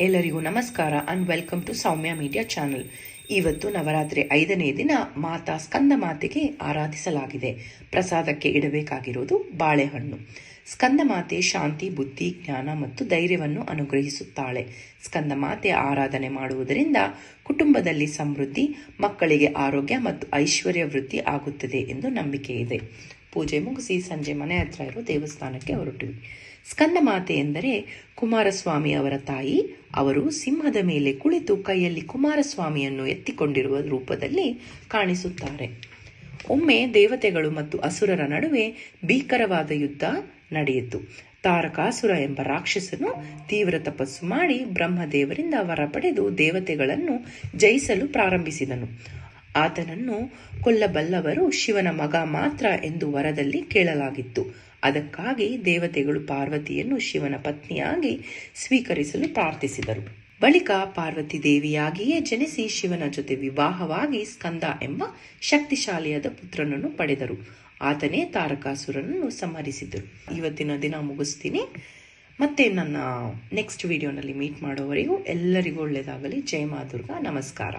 ಎಲ್ಲರಿಗೂ ನಮಸ್ಕಾರ and welcome to Soumya media channel ಇವತ್ತು ನವರಾತ್ರಿ ಐದನೇ ದಿನ ಮಾತಾ ಸ್ಕಂದ ಮಾತೆಗೆ ಆರಾಧಿಸಲಾಗಿದೆ. ಪ್ರಸಾದಕ್ಕೆ ಇಡಬೇಕಾಗಿರುವುದು ಬಾಳೆಹಣ್ಣು. ಸ್ಕಂದ ಮಾತೆ ಶಾಂತಿ, ಬುದ್ಧಿ, ಜ್ಞಾನ ಮತ್ತು ಧೈರ್ಯವನ್ನು ಅನುಗ್ರಹಿಸುತ್ತಾಳೆ. ಸ್ಕಂದ ಮಾತೆ ಆರಾಧನೆ ಮಾಡುವುದರಿಂದ ಕುಟುಂಬದಲ್ಲಿ ಸಮೃದ್ಧಿ, ಮಕ್ಕಳಿಗೆ ಆರೋಗ್ಯ ಮತ್ತು ಐಶ್ವರ್ಯ ವೃದ್ಧಿ ಆಗುತ್ತದೆ ಎಂದು ನಂಬಿಕೆ ಇದೆ ಪೂಜೆ ಮುಗಿಸಿ ಸಂಜೆ ಮನೆ ಹತ್ರ ಇರೋ ದೇವಸ್ಥಾನಕ್ಕೆ ಹೊರಟಿವಿ. ಸ್ಕಂದ ಮಾತೆ ಎಂದರೆ ಕುಮಾರಸ್ವಾಮಿ ಅವರ ತಾಯಿ. ಅವರು ಸಿಂಹದ ಮೇಲೆ ಕುಳಿತು ಕೈಯಲ್ಲಿ ಕುಮಾರಸ್ವಾಮಿಯನ್ನು ಎತ್ತಿಕೊಂಡಿರುವ ರೂಪದಲ್ಲಿ ಕಾಣಿಸುತ್ತಾರೆ. ಒಮ್ಮೆ ದೇವತೆಗಳು ಮತ್ತು ಅಸುರರ ನಡುವೆ ಭೀಕರವಾದ ಯುದ್ಧ ನಡೆಯಿತು. ತಾರಕಾಸುರ ಎಂಬ ರಾಕ್ಷಸನು ತೀವ್ರ ತಪಸ್ಸು ಮಾಡಿ ಬ್ರಹ್ಮದೇವರಿಂದ ವರ ಪಡೆದು ದೇವತೆಗಳನ್ನು ಜಯಿಸಲು ಪ್ರಾರಂಭಿಸಿದನು. ಆತನನ್ನು ಕೊಲ್ಲಬಲ್ಲವರು ಶಿವನ ಮಗ ಮಾತ್ರ ಎಂದು ವರದಲ್ಲಿ ಕೇಳಲಾಗಿತ್ತು. ಅದಕ್ಕಾಗಿ ದೇವತೆಗಳು ಪಾರ್ವತಿಯನ್ನು ಶಿವನ ಪತ್ನಿಯಾಗಿ ಸ್ವೀಕರಿಸಲು ಪ್ರಾರ್ಥಿಸಿದರು. ಬಳಿಕ ಪಾರ್ವತಿ ದೇವಿಯಾಗಿಯೇ ಜನಿಸಿ ಶಿವನ ಜೊತೆ ವಿವಾಹವಾಗಿ ಸ್ಕಂದ ಎಂಬ ಶಕ್ತಿಶಾಲಿಯಾದ ಪುತ್ರನನ್ನು ಪಡೆದರು. ಆತನೇ ತಾರಕಾಸುರನನ್ನು ಸಂಹರಿಸಿದರು. ಇವತ್ತಿನ ದಿನ ಮುಗಿಸ್ತೀನಿ. ಮತ್ತೆ ನನ್ನ ನೆಕ್ಸ್ಟ್ ವಿಡಿಯೋನಲ್ಲಿ ಮೀಟ್ ಮಾಡೋವರೆಗೂ ಎಲ್ಲರಿಗೂ ಒಳ್ಳೆಯದಾಗಲಿ. ಜಯ ಮಾದುರ್ಗ ನಮಸ್ಕಾರ.